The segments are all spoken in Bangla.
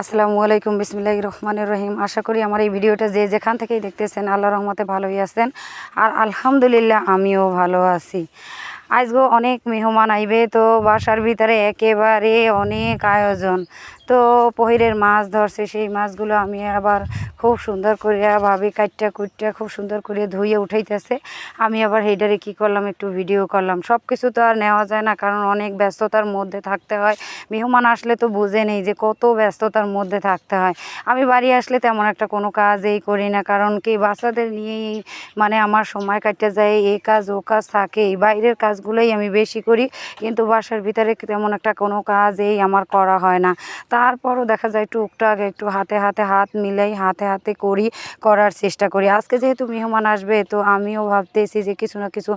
আসসালামু আলাইকুম বিসমিল্লাহ রহমানুর রহিম। আশা করি আমার এই ভিডিওটা যে যেখান থেকেই দেখতেছেন আল্লাহ রহমতে ভালোই আছেন। আর আলহামদুলিল্লাহ, আমিও ভালো আছি। আজগো অনেক মেহমান আইবে তো বাসার ভিতরে একেবারে অনেক আয়োজন। তো পহিরের মাছ ধরছে, সেই মাছগুলো আমি আবার খুব সুন্দর করে ভাবি কাটটা কুটটা খুব সুন্দর করে ধুয়ে উঠাইতেছে। আমি আবার হেডারে কি করলাম, একটু ভিডিও করলাম। সব কিছু তো আর নেওয়া যায় না, কারণ অনেক ব্যস্ততার মধ্যে থাকতে হয়। মেহমান আসলে তো বুঝে নেই যে কত ব্যস্ততার মধ্যে থাকতে হয়। আমি বাড়ি আসলে তেমন একটা কোনো কাজই করি না, কারণ কি বাচ্চাদের নিয়েই মানে আমার সময় কাটতে যায়, এ কাজ, ও কাজ থাকে বাইরের কাজগুলোই আমি বেশি করি। কিন্তু বাসার ভিতরে তেমন একটা কোনো কাজই আমার করা হয় না। তারপরও দেখা যায় টুকটাক একটু হাতে হাতে হাত মিলাই হাতে হাতে করি, করার চেষ্টা করি। আজকে যেহেতু মেহমান আসবে, তো আমিও ভাবতেছি যে কিছু না কিছু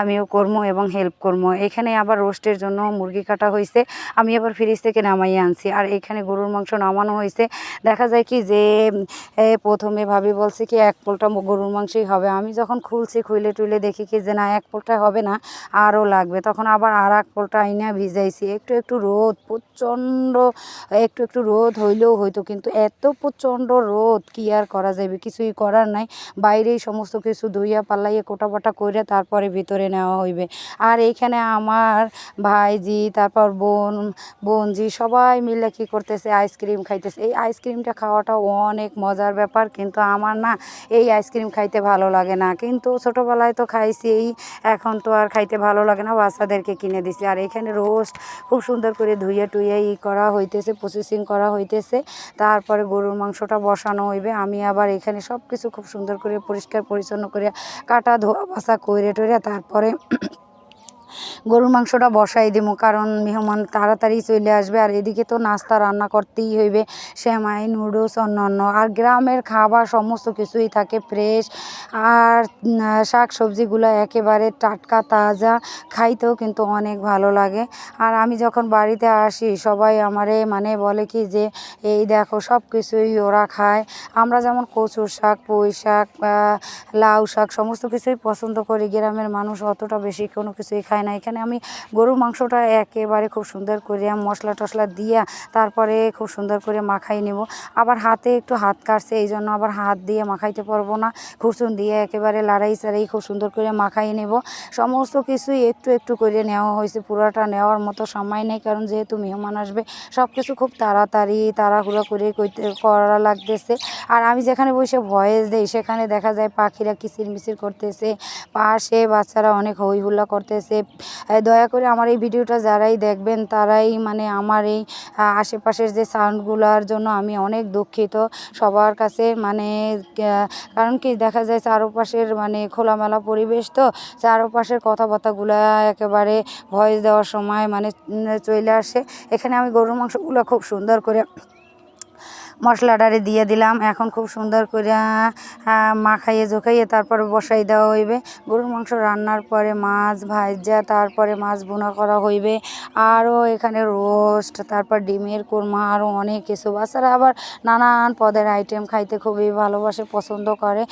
আমিও করব এবং হেল্প করব এখানে আবার রোস্টের জন্য মুরগি কাটা হয়েছে আমি আবার ফ্রিজ থেকে নামাইয়ে আনছি। আর এখানে গরুর মাংস নামানো হয়েছে দেখা যায় কি যে প্রথমে ভাবি বলছে কি, এক পোলটা গরুর মাংসই হবে। আমি যখন খুলছি খুলে টুলে দেখি কি যে না, এক পোলটা হবে না, আরও লাগবে। তখন আবার আর এক পোলটা আইনা ভিজাইছি। একটু একটু রোদ, প্রচণ্ড একটু একটু রোদ হইলেও হইতো কিন্তু এত প্রচণ্ড রোদ কি আর করা যাবে? কিছুই করার নাই। বাইরেই সমস্ত কিছু ধুইয়া পাল্লাইয়া কোটা বাটা করে তারপরে ভিতরে নেওয়া হইবে। আর এইখানে আমার ভাইজি, তারপর বোন, বোনজি সবাই মিলে কি করতেছে? আইসক্রিম খাইতেছে। এই আইসক্রিমটা খাওয়াটা অনেক মজার ব্যাপার, কিন্তু আমার না এই আইসক্রিম খাইতে ভালো লাগে না। কিন্তু ছোটোবেলায় তো খাইছি এই এখন তো আর খাইতে ভালো লাগে না। বাচ্চাদেরকে কিনে দিছি। আর এখানে রোস্ট খুব সুন্দর করে ধুয়ে টুয়ে ই করা হইতেছে। প্রসেসিং করা হইতেছে, তারপরে গরুর মাংসটা বসানো হইবে। আমি আবার এখানে সব কিছু খুব সুন্দর করে পরিষ্কার পরিচ্ছন্ন করে কাটা, ধোয়া বাসা কইরে টইরে তারপরে গরুর মাংসটা বসাই দিব কারণ মেহমান তাড়াতাড়ি চলে আসবে আর এদিকে তো নাস্তা রান্না করতেই হইবে, সেমাই, নুডলস, অন্যান্য। আর গ্রামের খাবার সমস্ত কিছুই থাকে ফ্রেশ আর শাক সবজিগুলো একেবারে টাটকা, তাজা, খাইতেও কিন্তু অনেক ভালো লাগে। আর আমি যখন বাড়িতে আসি, সবাই আমারে মানে বলে কি যে, এই দেখো সব কিছুই ওরা খায়। আমরা যেমন কচুর শাক, পুঁই শাক লাউ শাক, সমস্ত কিছুই পছন্দ করি, গ্রামের মানুষ অতটা বেশি কোনো কিছুই খায় না। এখানে আমি গরুর মাংসটা একেবারে খুব সুন্দর করে মশলা টশলা দিয়া তারপরে খুব সুন্দর করে মাখাই নেব। আবার হাতে একটু হাত কাটছে, এই জন্য আবার হাত দিয়ে মাখাইতে পারব না। খুসুন দিয়ে একেবারে লাড়াই চাড়াই খুব সুন্দর করে মাখাই নেব। সমস্ত কিছুই একটু একটু করে নেওয়া হয়েছে, পুরোটা নেওয়ার মতো সময় নেই, কারণ যেহেতু মেহমান আসবে সব কিছু খুব তাড়াতাড়ি তাড়াহুড়া করে করা লাগতেছে। আর আমি যেখানে বসে ভয়েস দেই, সেখানে দেখা যায় পাখিরা কিচির মিচির করতেছে, পাশে বাচ্চারা অনেক হই হুল্লা করতেছে। দয়া করে আমার এই ভিডিওটা যারাই দেখবেন, তারাই মানে আমার এই আশেপাশের যে সাউন্ডগুলোর জন্য আমি অনেক দুঃখিত সবার কাছে। মানে কারণ কি দেখা যায় চারপাশের মানে খোলামেলা পরিবেশ তো, চারপাশের কথাবার্তাগুলো একেবারে ভয়েস দেওয়ার সময় মানে চলে আসে। এখানে আমি গরুর মাংসগুলো খুব সুন্দর করে মশলাটারে দিয়ে দিলাম। এখন খুব সুন্দর করে মাখাইয়ে জোখাইয়ে তারপরে বসাই দেওয়া হইবে। গরুর মাংস রান্নার পরে মাছ ভাজা তারপরে মাছ বোনা করা হইবে। আরও এখানে রোস্ট তারপর ডিমের কোরমা আরও অনেক কিছু। বাচ্চারা আবার নানান পদের আইটেম খাইতে খুবই ভালোবাসে পছন্দ করে।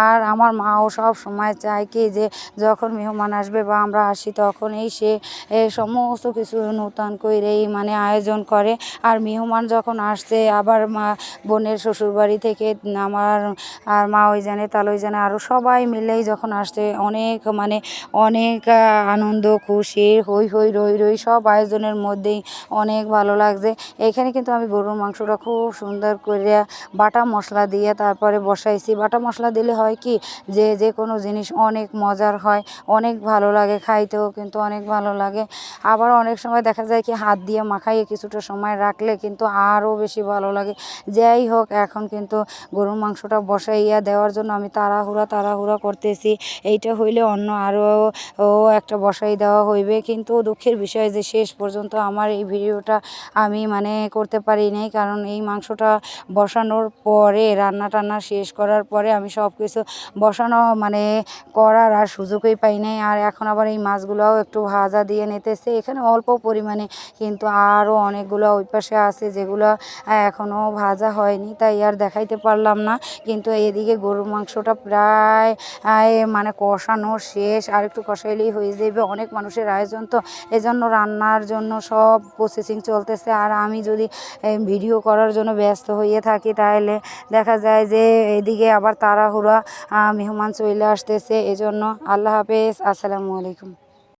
আর আমার মাও সব সময় চায় কি যে যখন মেহমান আসবে বা আমরা আসি তখনই সে এ, সমস্ত কিছু নূতন করেই মানে আয়োজন করে। আর মেহমান যখন আসছে আবার বোনের শ্বশুরবাড়ি থেকে আমার আর মা ওই জানে, তাল ওই জানে আরও সবাই মিলেই যখন আসছে, অনেক মানে অনেক আনন্দ, খুশি, হই হই, রই রই, সব আয়োজনের মধ্যেই অনেক ভালো লাগছে। এখানে কিন্তু আমি গরুর মাংসটা খুব সুন্দর করে বাটা মশলা দিয়ে তারপরে বসাইছি। বাটা মশলা দিলে হয় কি, যে যে কোনো জিনিস অনেক মজার হয়, অনেক ভালো লাগে, খাইতেও কিন্তু অনেক ভালো লাগে। আবার অনেক সময় দেখা যায় কি, হাত দিয়ে মাখাইয়ে কিছুটা সময় রাখলে কিন্তু আরও বেশি ভালো লাগে। যাই হোক, এখন কিন্তু গরুর মাংসটা বসাইয়া দেওয়ার জন্য আমি তাড়াহুড়া তাড়াহুড়া করতেছি। এইটা হইলে অন্য আরও একটা বসাই দেওয়া হইবে। কিন্তু দুঃখের বিষয় যে শেষ পর্যন্ত আমার এই ভিডিওটা আমি মানে করতে পারি নাই। কারণ এই মাংসটা বসানোর পরে, রান্না টান্না শেষ করার পরে আমি সব কিছু বসানো মানে করার আর সুযোগই পাই নাই। আর এখন আবার এই মাছগুলোও একটু ভাজা দিয়ে নিতেছে। এখানে অল্প পরিমাণে কিন্তু আরও অনেকগুলো ওই পাশে আছে যেগুলো এখনও ভাজা হয়নি, তাই আর দেখাইতে পারলাম না। কিন্তু এদিকে গরুর মাংসটা প্রায় মানে কষানো শেষ। আর একটু কষাইলেই হয়ে যাবে অনেক মানুষের আয়োজন। তো এজন্য রান্নার জন্য সব প্রসেসিং চলতেছে। আর আমি যদি ভিডিও করার জন্য ব্যস্ত হয়ে থাকি তাহলে দেখা যায় যে এদিকে আবার তাড়াহুড়া মেহমান চলে আসতেছে। এজন্য আল্লাহ হাফেজ। আসসালামু আলাইকুম।